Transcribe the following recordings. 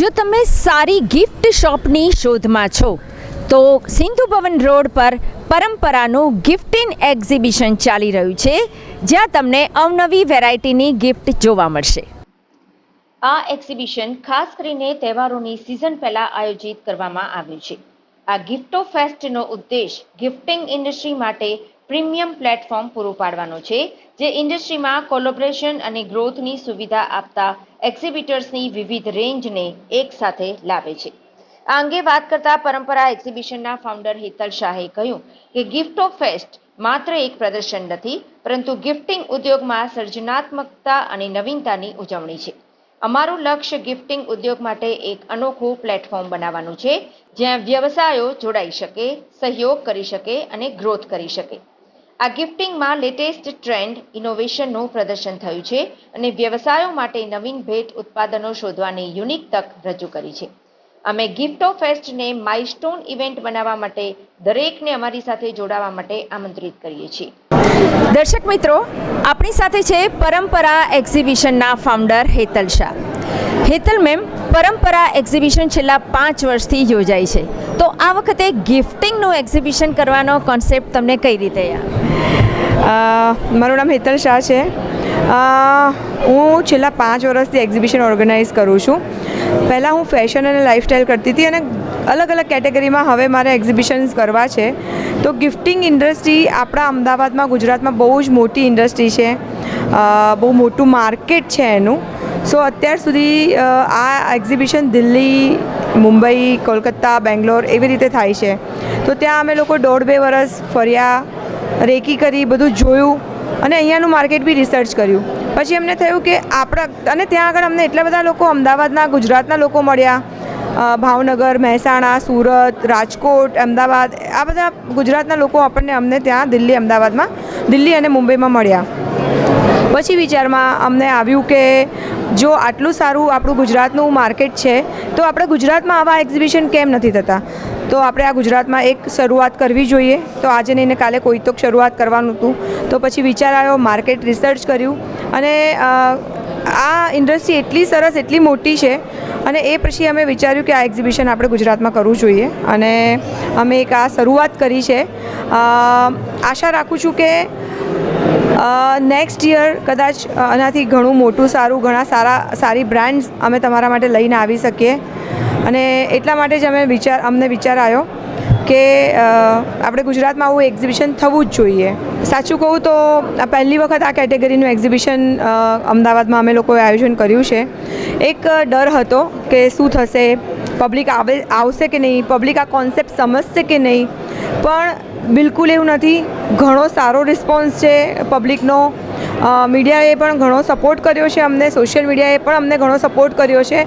જો તમે સારી ગિફ્ટ શોપની શોધમાં છો, તો સિંધુ ભવન રોડ પર પરંપરાનું ગિફ્ટ ઇન એક્ઝિબિશન ચાલી રહ્યું છે, જ્યાં તમને અવનવી વેરાયટીની ગિફ્ટ જોવા મળશે. આ એક્ઝિબિશન ખાસ કરીને તહેવારોની સિઝન પહેલાં આયોજિત કરવામાં આવ્યું છે. આ ગિફ્ટો ફેસ્ટનો ઉદ્દેશ ગિફ્ટિંગ ઇન્ડસ્ટ્રી માટે પ્રીમિયમ પ્લેટફોર્મ પૂરું પાડવાનો છે, જે ઇન્ડસ્ટ્રીમાં કોલોબરેશન અને ગ્રોથની સુવિધા આપતા એક્ઝિબિટર્સની વિવિધ રેન્જને એકસાથે લાવે છે. આ અંગે વાત કરતા પરંપરા એક્ઝિબિશનના ફાઉન્ડર હેતલ શાહે કહ્યું કે ગિફ્ટ ઓફ ફેસ્ટ માત્ર એક પ્રદર્શન નથી, પરંતુ ગિફ્ટિંગ ઉદ્યોગમાં સર્જનાત્મકતા અને નવીનતાની ઉજવણી છે. અમારું લક્ષ્ય ગિફ્ટિંગ ઉદ્યોગ માટે એક અનોખું પ્લેટફોર્મ બનાવવાનું છે, જ્યાં વ્યવસાયો જોડાઈ શકે, સહયોગ કરી શકે અને ગ્રોથ કરી શકે. આ ગિફ્ટિંગમાં લેટેસ્ટ ટ્રેન્ડ ઇનોવેશનનું પ્રદર્શન થયું છે અને વ્યવસાયો માટે નવીન ભેટ ઉત્પાદનો શોધવાની યુનિક તક રજૂ કરી છે. અમે ગિફ્ટ ઓફ ફેસ્ટને માઇલસ્ટોન ઇવેન્ટ બનાવવા માટે દરેકને અમારી સાથે જોડાવા માટે આમંત્રિત કરીએ છીએ. દર્શક મિત્રો, આપણી સાથે છે Parampara એક્ઝિબિશનના founder Hetal Shah. Hetal ma'am, Parampara exhibition છેલ્લા પાંચ વર્ષથી યોજાય છે. આ વખતે ગિફ્ટિંગનું એક્ઝિબિશન કરવાનો કોન્સેપ્ટ તમને કઈ રીતે મારું નામ હેતલ શાહ છે. હું છેલ્લા પાંચ વર્ષથી એક્ઝિબિશન ઓર્ગેનાઇઝ કરું છું. પહેલાં હું ફેશન અને લાઇફસ્ટાઈલ કરતી હતી અને અલગ અલગ કેટેગરીમાં હવે મારે એક્ઝિબિશન્સ કરવા છે. તો ગિફ્ટિંગ ઇન્ડસ્ટ્રી આપણા અમદાવાદમાં, ગુજરાતમાં બહુ જ મોટી ઇન્ડસ્ટ્રી છે. બહુ મોટું માર્કેટ છે એનું. સો અત્યાર સુધી આ એક્ઝિબિશન દિલ્હી મુંબઈ, કોલકાતા, બેંગ્લોર એવી રીતે થાય છે. તો ત્યાં અમે લોકો દોઢ બે વર્ષ ફર્યા, રેકી કરી, બધું જોયું અને અહીંયાનું માર્કેટ બી રિસર્ચ કર્યું. પછી અમને થયું કે આપણા, અને ત્યાં આગળ અમને એટલા બધા લોકો અમદાવાદના, ગુજરાતના લોકો મળ્યા. ભાવનગર, મહેસાણા, સુરત, રાજકોટ, અમદાવાદ, આ બધા ગુજરાતના લોકો આપણને અમને ત્યાં દિલ્હી અમદાવાદમાં, દિલ્હી અને મુંબઈમાં મળ્યા. પછી વિચારમાં અમને આવ્યું કે જો આટલું સારું આપણું ગુજરાતનું માર્કેટ છે, તો આપણે ગુજરાતમાં આવા એક્ઝિબિશન કેમ નથી થતા? તો આપણે આ ગુજરાતમાં એક શરૂઆત કરવી જોઈએ. તો આજે નહીં કાલે કોઈ તો શરૂઆત કરવાનું હતું. તો પછી વિચાર આવ્યો, માર્કેટ રિસર્ચ કર્યું. અને આ ઇન્ડસ્ટ્રી એટલી સરસ, એટલી મોટી છે. અને એ પછી અમે વિચાર્યું કે આ એક્ઝિબિશન આપણે ગુજરાતમાં કરવું જોઈએ. અને અમે એક આ શરૂઆત કરી છે. આશા રાખું છું કે નેક્સ્ટ યર કદાચ આનાથી ઘણું મોટું, સારું, ઘણા સારા, સારી બ્રાન્ડ્સ અમે તમારા માટે લઈને આવી શકીએ. અને એટલા માટે જ અમે વિચાર, અમને વિચાર આવ્યો કે આપણે ગુજરાતમાં આવું એક્ઝિબિશન થવું જ જોઈએ. સાચું કહું તો પહેલી વખત આ કેટેગરીનું એક્ઝિબિશન અમદાવાદમાં અમે લોકોએ આયોજન કર્યું છે. એક ડર હતો કે શું થશે પબ્લિક આવે, આવશે કે નહીં પબ્લિક આ કોન્સેપ્ટ સમજશે કે નહીં, પણ બિલકુલ એવું નથી. ઘણો સારો રિસ્પોન્સ છે પબ્લિકનો મીડિયાએ પણ ઘણો સપોર્ટ કર્યો છે અમને સોશિયલ મીડિયાએ પણ અમને ઘણો સપોર્ટ કર્યો છે.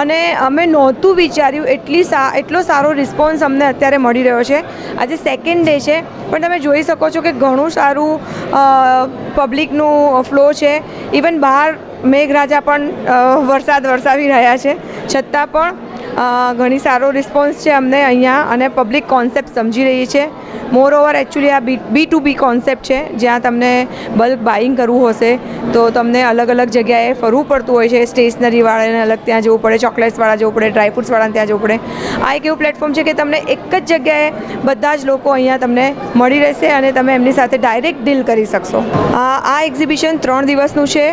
અને અમે નહોતું વિચાર્યું એટલી સા, એટલો સારો રિસ્પોન્સ અમને અત્યારે મળી રહ્યો છે. આજે સેકન્ડ ડે છે, પણ તમે જોઈ શકો છો કે ઘણું સારું પબ્લિકનું ફ્લો છે. ઇવન બહાર મેઘરાજા પણ વરસાદ વરસાવી રહ્યા છે. છતાં પણ ઘણી સારો રિસ્પોન્સ છે અમને અહીંયા અને પબ્લિક કોન્સેપ્ટ સમજી રહી છે. મોર ઓવર એકચ્યુઅલી આ બી બી ટુ બી કોન્સેપ્ટ છે, જ્યાં તમને બલ્ક બાઇંગ કરવું હશે, તો તમને અલગ અલગ જગ્યાએ ફરવું પડતું હોય છે સ્ટેશનરીવાળાને અલગ ત્યાં જવું પડે ચોકલેટ્સવાળા જવું પડે ડ્રાયફ્રૂટ્સવાળાને ત્યાં જવું પડે. આ એક એવું પ્લેટફોર્મ છે કે તમને એક જ જગ્યાએ બધા જ લોકો અહીંયા તમને મળી રહેશે અને તમે એમની સાથે ડાયરેક્ટ ડીલ કરી શકશો. આ એક્ઝિબિશન ત્રણ દિવસનું છે.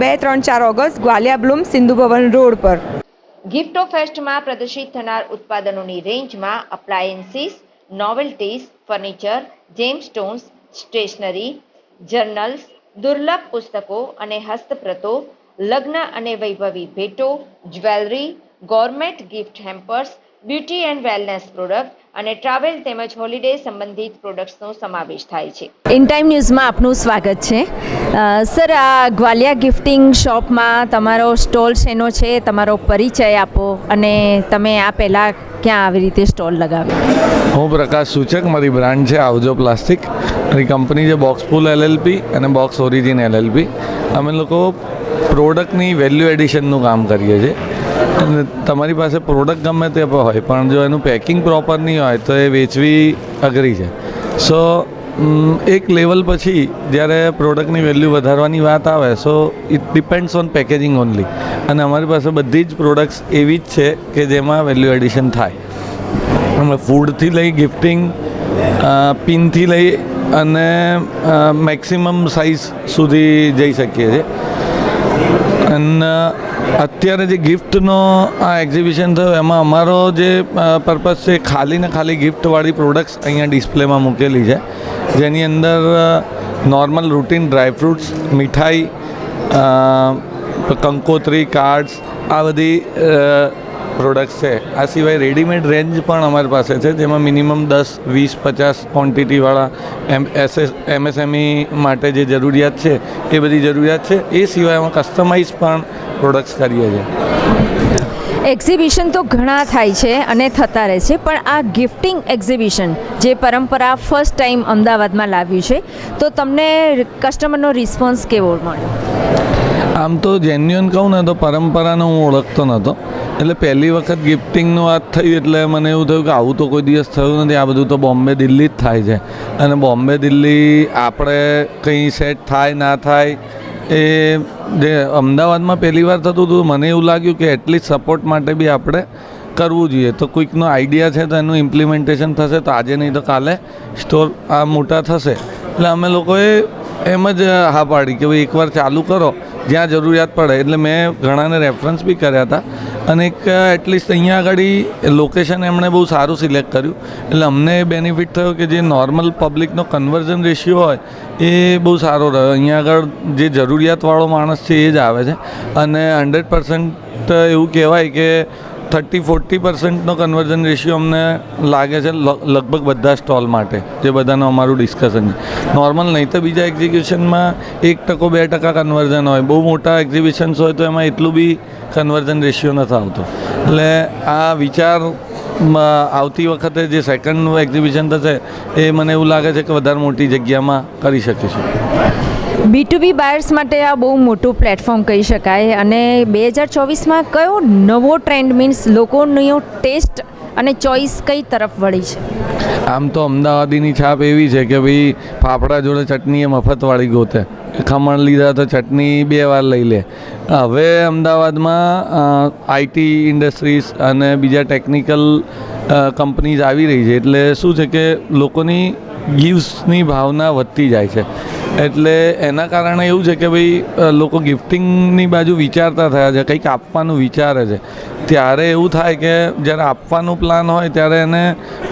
બે, ત્રણ, ચાર August Gowalia Bloom Sindhu Bhavan road પર. ગિફ્ટ ફેસ્ટમાં પ્રદર્શિત થનાર ઉત્પાદનોની રેન્જમાં appliances novelties furniture gemstones stationery journals દુર્લભ પુસ્તકો અને હસ્તપ્રતો, લગ્ન અને વૈભવી ભેટો jewellery gourmet gift hampers beauty and wellness product અને ટ્રાવેલ તેમજ હોલિડે સંબંધિત પ્રોડક્ટ્સનો સમાવેશ થાય છે. ઇન ટાઈમ ન્યૂઝમાં આપનું સ્વાગત છે. સર આ ગ્વાલિયા ગિફ્ટિંગ શોપમાં તમારો સ્ટોલ શેનો છે તમારો પરિચય આપો અને તમે આ પહેલાં ક્યાં આવી રીતે સ્ટોલ લગાવ્યો? હું પ્રકાશ સૂચક મારી બ્રાન્ડ છે આવજો પ્લાસ્ટિક. મારી કંપની છે બોક્સ પુલ એલએલપી અને બોક્સ ઓરિજિન એલએલપી. અમે લોકો પ્રોડક્ટની વેલ્યુ એડિશનનું કામ કરીએ છીએ. અને તમારી પાસે પ્રોડક્ટ ગમે તે હોય, પણ જો એનું પેકિંગ પ્રોપર નહીં હોય તો એ વેચવી અઘરી છે. સો એક લેવલ પછી જ્યારે પ્રોડક્ટની વેલ્યુ વધારવાની વાત આવે so it depends on packaging only અને અમારી પાસે બધી જ પ્રોડક્ટ્સ એવી જ છે કે જેમાં વેલ્યુ એડિશન થાય. અમે ફૂડથી લઈ ગિફ્ટિંગ પિનથી લઈ અને મેક્સિમમ સાઇઝ સુધી જઈ શકીએ છીએ. અને અત્યારે જે ગિફ્ટનો આ એક્ઝિબિશન થયો, એમાં અમારો જે પર્પઝ છે ખાલી ને ખાલી ગિફ્ટવાળી પ્રોડક્ટ્સ અહીંયા ડિસ્પ્લેમાં મૂકેલી છે. જેની અંદર નોર્મલ રૂટીન ડ્રાયફ્રૂટ્સ મીઠાઈ કંકોત્રી કાર્ડ્સ આ બધી પ્રોડક્ટ્સ છે. આ સિવાય રેડીમેડ રેન્જ પણ અમારી પાસે છે જેમાં મિનિમમ દસ વીસ પચાસ ક્વોન્ટિટીવાળા એમ એસએસ એમએસએમઈ માટે જે જરૂરિયાત છે એ બધી જરૂરિયાત છે. એ સિવાય અમે કસ્ટમાઇઝ પણ પ્રોડક્ટ્સ કરીએ છીએ. એક્ઝિબિશન તો ઘણા થાય છે અને થતા રહે છે પણ આ ગિફ્ટિંગ એક્ઝિબિશન જે પરંપરા ફર્સ્ટ ટાઈમ અમદાવાદમાં લાવ્યું છે તો તમને કસ્ટમરનો રિસ્પોન્સ કેવો મળ્યો? આમ તો જેન્યુઅન કહું ને તો પરંપરાને હું ઓળખતો નહોતો. એટલે પહેલી વખત ગિફ્ટિંગનું વાત થયું એટલે મને એવું થયું કે આવું તો કોઈ દિવસ થયું નથી. આ બધું તો બોમ્બે દિલ્હી જ થાય છે. અને બોમ્બે દિલ્હી આપણે કંઈ સેટ થાય, ના થાય એ જે અમદાવાદમાં પહેલી વાર થતું હતું, મને એવું લાગ્યું કે એટલીસ્ટ સપોર્ટ માટે બી આપણે કરવું જોઈએ. તો કોઈકનો આઈડિયા છે તો એનું ઇમ્પ્લિમેન્ટેશન થશે તો આજે નહીં તો કાલે સ્ટોર આ મોટા થશે. એટલે અમે લોકોએ એમ જ હા પાડી કે ભાઈ એકવાર ચાલુ કરો, જ્યાં જરૂરિયાત પડે. એટલે મેં ઘણાને રેફરન્સ બી કર્યા હતા. અને એક એટલીસ્ટ અહીંયા આગળ લોકેશન એમણે બહુ સારું સિલેક્ટ કર્યું. એટલે અમને બેનિફિટ થયો કે જે નોર્મલ પબ્લિકનો કન્વર્ઝન રેશિયો હોય, એ બહુ સારો રહ્યો. અહીંયા આગળ જે જરૂરિયાતવાળો માણસ છે એ જ આવે છે. અને હંડ્રેડ પર્સન્ટ એવું કહેવાય કે થર્ટી ફોર્ટી પર્સન્ટનો કન્વર્ઝન રેશિયો અમને લાગે છે લગભગ બધા સ્ટોલ માટે, જે બધાનું અમારું ડિસ્કશન છે. નોર્મલ નહીં તો બીજા એક્ઝિક્યુશનમાં એક ટકો બે ટકા કન્વર્ઝન હોય. બહુ મોટા એક્ઝિબિશન્સ હોય તો એમાં એટલું બી કન્વર્ઝન રેશિયો નથી આવતો. એટલે આ વિચાર આવતી વખતે જે સેકન્ડ એક્ઝિબિશન થશે, એ મને એવું લાગે છે કે વધારે મોટી જગ્યામાં કરી શકીશું. બી ટુ બી બાયર્સ માટે આ બહુ મોટું પ્લેટફોર્મ કહી શકાય. અને બે હજાર ચોવીસમાં કયો નવો ટ્રેન્ડ મીન્સ લોકોનો ટેસ્ટ અને ચોઈસ કઈ તરફ વળી છે? આમ તો અમદાવાદીની છાપ એવી છે કે ભાઈ ફાફડા જોડે ચટણી એ મફતવાળી ગોતે. ખમણ લીધા તો ચટણી બે વાર લઈ લે. હવે અમદાવાદમાં આઈટી ઇન્ડસ્ટ્રીઝ અને બીજા ટેકનિકલ કંપનીઝ આવી રહી છે. એટલે શું છે કે લોકોની ગિવ્સની ભાવના વધતી જાય છે. એટલે એના કારણે એવું છે કે ભાઈ લોકો ગિફ્ટિંગની બાજુ વિચારતા થયા છે, કંઈક આપવાનું વિચારે છે. ત્યારે એવું થાય કે જ્યારે આપવાનું પ્લાન હોય ત્યારે એને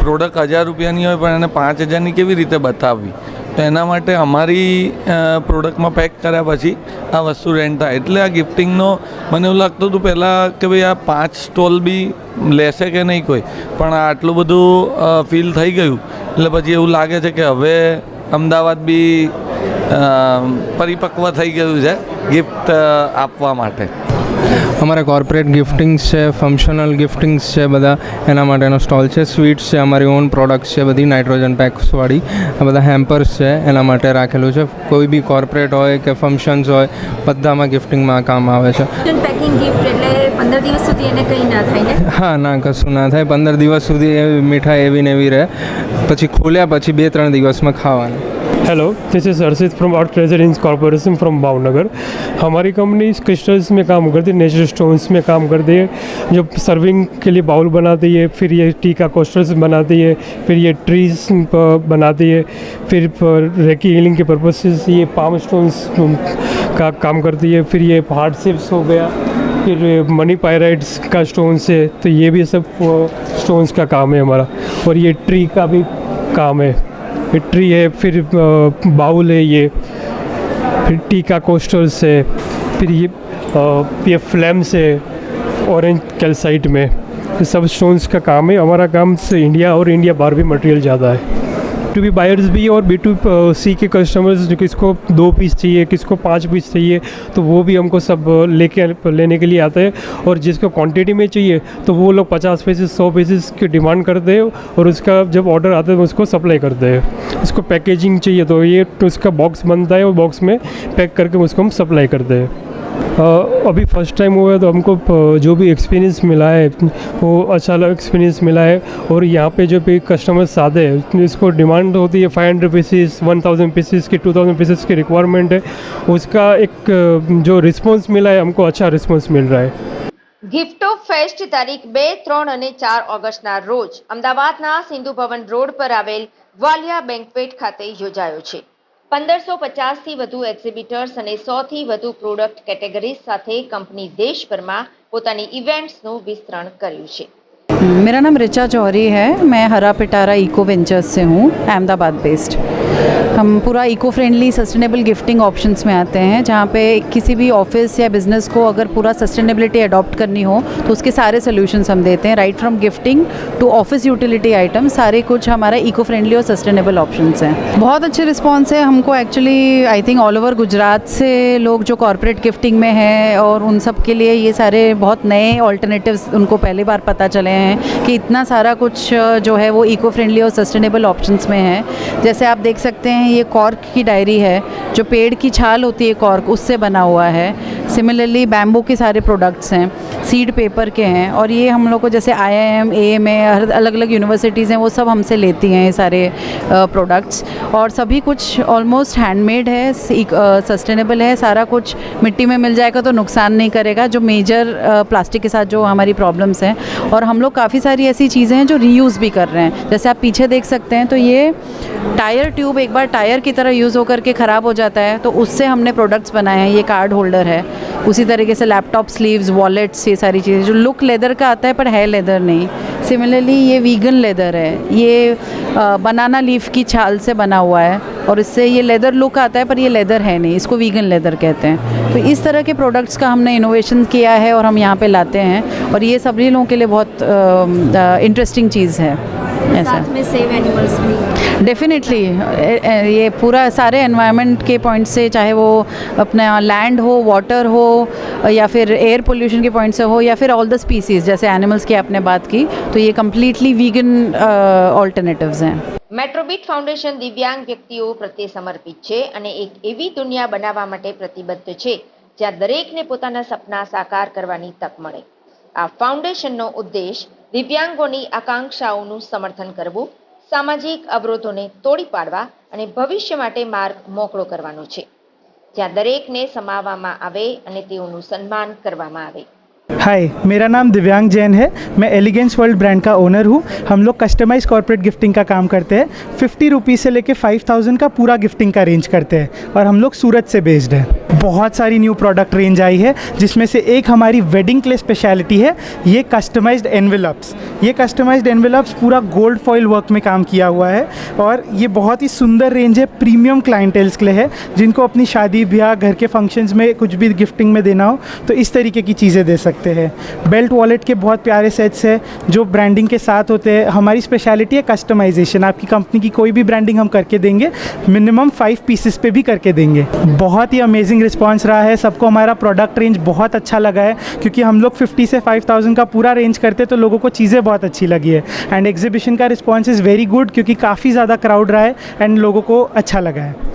પ્રોડક્ટ હજાર રૂપિયાની હોય પણ એને પાંચ હજારની કેવી રીતે બતાવવી? તો એના માટે અમારી પ્રોડક્ટમાં પેક કર્યા પછી આ વસ્તુ રેન્ટ થાય. એટલે આ ગિફ્ટિંગનો મને એવું લાગતું હતું પહેલાં કે ભાઈ આ પાંચ સ્ટોલ બી લેશે કે નહીં કોઈ, પણ આટલું બધું ફીલ થઈ ગયું. એટલે પછી એવું લાગે છે કે હવે અમદાવાદ બી પરિપક્વ થઈ ગયું છે ગિફ્ટ આપવા માટે. અમારે કોર્પોરેટ ગિફ્ટિંગ્સ છે ફંક્શનલ ગિફ્ટિંગ્સ છે બધા. એના માટેનો સ્ટોલ છે સ્વીટ્સ છે અમારી ઓન પ્રોડક્ટ્સ છે બધી નાઇટ્રોજન પેક્સવાળી આ બધા હેમ્પર્સ છે એના માટે રાખેલું છે. કોઈ બી કોર્પોરેટ હોય કે ફંક્શન્સ હોય બધામાં ગિફ્ટિંગમાં કામ આવે છે. પેકિંગ ગિફ્ટ એટલે પંદર દિવસ સુધી એને કંઈ ના થાય ને? હા ના કશું ના થાય. પંદર દિવસ સુધી એવી મીઠાઈ એવી ને એવી રહે. પછી ખોલ્યા પછી બે ત્રણ દિવસમાં ખાવાની. Hello this is Arshit from art treasure इंस कॉरपोरेशन फ्रॉम भावनगर हमारी कंपनी क्रिस्टल्स में काम करती है नेचुरल स्टोन्स में काम करती है, जो सर्विंग के लिए बाउल बनाती है, फिर ये टी का कोस्टर्स बनाती है, फिर ये ट्रीज बनाती है, फिर रेकी हीलिंग के पर्पज से ये पाम स्टोन्स का काम करती है, फिर ये हार्ट शेप्स हो गया, फिर मनी पायराइड्स का स्टोन्स है तो ये भी सब स्टोन्स का काम है हमारा, और ये ट्री का भी काम है। ट्री है, फिर बाउल है ये, फिर टीका कोस्टल्स है, फिर ये ये फ्लैम्स है, ऑरेंज कैलसाइट में। ये सब स्टोन्स का काम है। हमारा काम से इंडिया और इंडिया बाहर भी मटेरियल ज़्यादा है। टू बी बायर्स भी और बी टू सी के कस्टमर्स जो किसको दो पीस चाहिए किसको पाँच पीस चाहिए तो वो भी हमको सब लेके लेने के लिए आते हैं। और जिसको क्वांटिटी में चाहिए तो वो लोग पचास पीसेस सौ पीसेस की डिमांड करते हैं और उसका जब ऑर्डर आता है तो उसको सप्लाई करते हैं। उसको पैकेजिंग चाहिए तो ये तो उसका बॉक्स बनता है और बॉक्स में पैक करके उसको हम सप्लाई करते हैं। अभी फर्स्ट टाइम हुआ है तो हमको अ, जो भी एक्सपीरियंस मिला है वो अच्छा एक्सपीरियंस मिला है और यहाँ पे जो भी कस्टमर्स आते हैं इसको डिमांड होती है five hundred pieces one thousand pieces की टू थाउजेंड पीसीस की रिक्वायरमेंट है उसका एक अ, जो रिस्पॉन्स मिला है हमको अच्छा रिस्पॉन्स मिल रहा है ગિફ્ટ ઓફ ફેસ્ટ તારીખ બે ત્રણ અને ચાર ઓગસ્ટના રોજ અમદાવાદના સિંધુ ભવન રોડ પર આવેલ વાલિયા બેન્કવેટ ખાતે યોજાયો છે પંદરસો પચાસથી વધુ એક્ઝિબિટર્સ અને સોથી વધુ પ્રોડક્ટ કેટેગરીઝ સાથે કંપની દેશભરમાં પોતાની ઇવેન્ટ્સનું વિસ્તરણ કર્યું છે मेरा नाम रिचा जौहरी है मैं हरा पिटारा इको वेंचर्स से हूँ अहमदाबाद बेस्ड हम पूरा eco friendly sustainable gifting options में आते हैं, जहाँ पे किसी भी ऑफ़िस या बिज़नेस को अगर पूरा सस्टेनेबिलिटी अडॉप्ट करनी हो तो उसके सारे सोल्यूशंस हम देते हैं right from gifting to office utility item सारे कुछ हमारा इको फ्रेंडली और सस्टेनेबल ऑप्शंस हैं। बहुत अच्छे रिस्पॉन्स है, हमको actually I think all over Gujarat से लोग जो कॉरपोरेट गिफ्टिंग में हैं और उन सब के लिए ये सारे बहुत नए ऑल्टरनेटिव्स उनको पहली बार पता चले हैं कि इतना सारा कुछ जो है वो इको फ्रेंडली और सस्टेनेबल ऑप्शंस में है। जैसे आप देख सकते हैं ये कॉर्क की डायरी है जो पेड़ की छाल होती है कॉर्क उससे बना हुआ है सिमिलरली बैम्बू के सारे प्रोडक्ट्स हैं सीड पेपर के हैं और ये हम लोग को जैसे आई आई एम ए एम हर अलग अलग यूनिवर्सिटीज़ हैं, वो सब हमसे लेती हैं ये सारे प्रोडक्ट्स और सभी कुछ ऑलमोस्ट हैंडमेड है सस्टेनेबल है, सारा कुछ मिट्टी में मिल जाएगा तो नुकसान नहीं करेगा, जो मेजर प्लास्टिक के साथ जो हमारी प्रॉब्लम्स हैं और हम लोग काफ़ी सारी ऐसी चीज़ें हैं जो रीयूज़ भी कर रहे हैं। जैसे आप पीछे देख सकते हैं तो ये टायर ट्यूब एक बार टायर की तरह यूज़ होकर के ख़राब हो जाता है तो उससे हमने प्रोडक्ट्स बनाए हैं, ये कार्ड होल्डर है। उसी तरीके से लैपटॉप स्लीव्स वॉलेट्स ये सारी चीज़ें, जो लुक लेदर का आता है, पर है लेदर नहीं। सिमिलरली ये वीगन लेदर है। ये बनाना लीफ की छाल से बना हुआ है, और इससे ये लेदर लुक आता है, पर ये लेदर है नहीं। इसको वीगन लेदर कहते हैं। तो इस तरह के प्रोडक्ट्स का हमने इनोवेशन किया है, और हम यहाँ पे लाते हैं, और ये सभी लोगों के लिए बहुत इंटरेस्टिंग चीज़ है। ऐसा में सेव एनिमल्स भी डेफिनेटली ये पूरा सारे एनवायरनमेंट के पॉइंट से चाहे वो अपना लैंड हो वाटर हो या फिर एयर पोल्यूशन के पॉइंट से हो या फिर ऑल द स्पीसीज़ जैसे एनिमल्स की आपने बात की तो ये कम्प्लीटली वीगन ऑल्टरनेटिव्स हैं મેટ્રોબીટ ફાઉન્ડેશન દિવ્યાંગ વ્યક્તિઓ પ્રત્યે સમર્પિત છે અને એક એવી દુનિયા બનાવવા માટે પ્રતિબદ્ધ છે જ્યાં દરેકને પોતાના સપના સાકાર કરવાની તક મળે આ ફાઉન્ડેશનનો ઉદ્દેશ દિવ્યાંગોની આકાંક્ષાઓનું સમર્થન કરવું, સામાજિક અવરોધોને તોડી પાડવા અને ભવિષ્ય માટે માર્ગ મોકળો કરવાનો છે. જ્યાં દરેકને સમાવવામાં આવે અને તેઓનું સન્માન કરવામાં આવે. हाय मेरा नाम दिव्यांग जैन है। मैं एलिगेंस वर्ल्ड ब्रांड का ओनर हूँ। हम लोग कस्टमाइज कॉर्पोरेट गिफ्टिंग का काम करते हैं। फिफ्टी रुपीज़ से लेके फाइव थाउज़ेंड का पूरा गिफ्टिंग का रेंज करते हैं और हम लोग सूरत से बेस्ड हैं। बहुत सारी न्यू प्रोडक्ट रेंज आई है, जिसमें से एक हमारी वेडिंग के लिए स्पेशलिटी है। ये कस्टमाइज्ड एनवेलप्स ये कस्टमाइज्ड एनवेलप्स पूरा गोल्ड फॉइल वर्क में काम किया हुआ है और ये बहुत ही सुंदर रेंज है प्रीमियम क्लाइंटेल्स के लिए है, जिनको अपनी शादी ब्याह, घर के फ़ंक्शंस में कुछ भी गिफ्टिंग में देना हो तो इस तरीके की चीज़ें दे सकते हैं। बेल्ट वॉलेट के बहुत प्यारे सेट्स है, जो ब्रांडिंग के साथ होते हैं। हमारी स्पेशलिटी है कस्टमाइजेशन आपकी कंपनी की कोई भी ब्रांडिंग हम करके देंगे मिनिमम फाइव पीसेस पे भी करके देंगे। बहुत ही अमेजिंग रिस्पॉन्स रहा है। सबको हमारा प्रोडक्ट रेंज बहुत अच्छा लगा है, क्योंकि हम लोग 50 से 5000 का पूरा रेंज करते तो लोगों को चीज़ें बहुत अच्छी लगी है। एंड एग्जीबिशन का रिस्पॉन्स इज़ वेरी गुड क्योंकि काफ़ी ज़्यादा क्राउड रहा है एंड लोगों को अच्छा लगा है।